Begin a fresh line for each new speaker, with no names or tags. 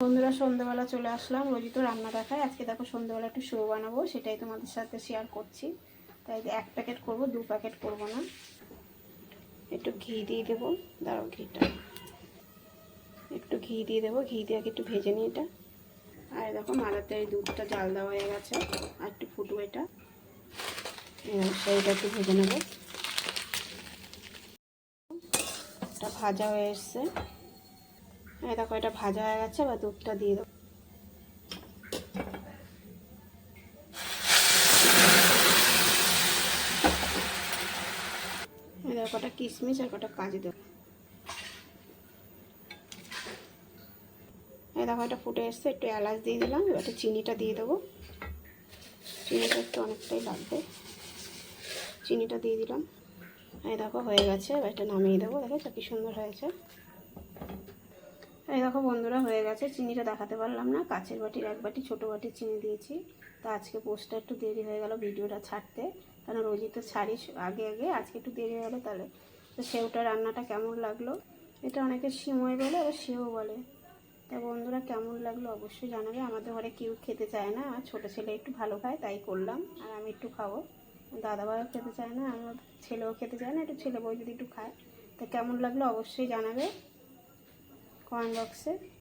বন্ধুরা, সন্ধ্যেবেলা চলে আসলাম। রোজই তো রান্না দেখায়। আজকে দেখো সন্ধ্যেবেলা একটু শো বানাবো, সেটাই তোমাদের সাথে শেয়ার করছি। তাই এক প্যাকেট করব, দু প্যাকেট করব না। একটু ঘি দিয়ে দেবো। দাঁড়াও ঘিটা। একটু ঘি দিয়ে দেবো। ঘি দিয়ে আগে একটু ভেজে নিই এটা। আর দেখো মালাতে এই দুধটা জাল দেওয়া হয়ে গেছে। আর একটু ফুটবো এটা। সেইটা একটু ভেজে নেব। ভাজা হয়ে এসছে। এটা ভাজা হয়ে গেছে, এবার দুধটা দিয়ে দেবো। কটা কিশমিশ আর কটা কাজু দেবো। এই দেখো, এটা ফুটে এসছে, একটু এলাচ দিয়ে দিলাম, এবার চিনিটা দিয়ে দেবো। চিনিটা একটু অনেকটাই লাগবে। চিনিটা দিয়ে দিলাম। এই দেখো, হয়ে গেছে, এবার এটা নামিয়ে দেবো দেখো কি সুন্দর হয়েছে? এই দেখো বন্ধুরা, হয়ে গেছে। চিনিটা দেখাতে পারলাম না। কাছের বাটির এক বাটি, ছোটো বাটির চিনি দিয়েছি। তো আজকে পোস্টটা একটু দেরি হয়ে গেল ভিডিওটা ছাড়তে। কারণ রোজই তো ছাড়িস আগে আগে। আজকে একটু দেরি হয়ে গেলো তাহলে। তো সেওটা রান্নাটা কেমন লাগল? এটা অনেকে সিময় বলে, আবার সেও বলে। তা বন্ধুরা, কেমন লাগল অবশ্যই জানাবে। আমাদের ঘরে কেউ খেতে চায় না। আর ছোটো ছেলে একটু ভালো খায়, তাই করলাম। আর আমি একটু খাব। দাদাভাইও খেতে চায় না, আমার ছেলেও খেতে চায় না। একটু ছেলে বই যদি একটু খায়। তা কেমন লাগল অবশ্যই জানাবে। con Doxer.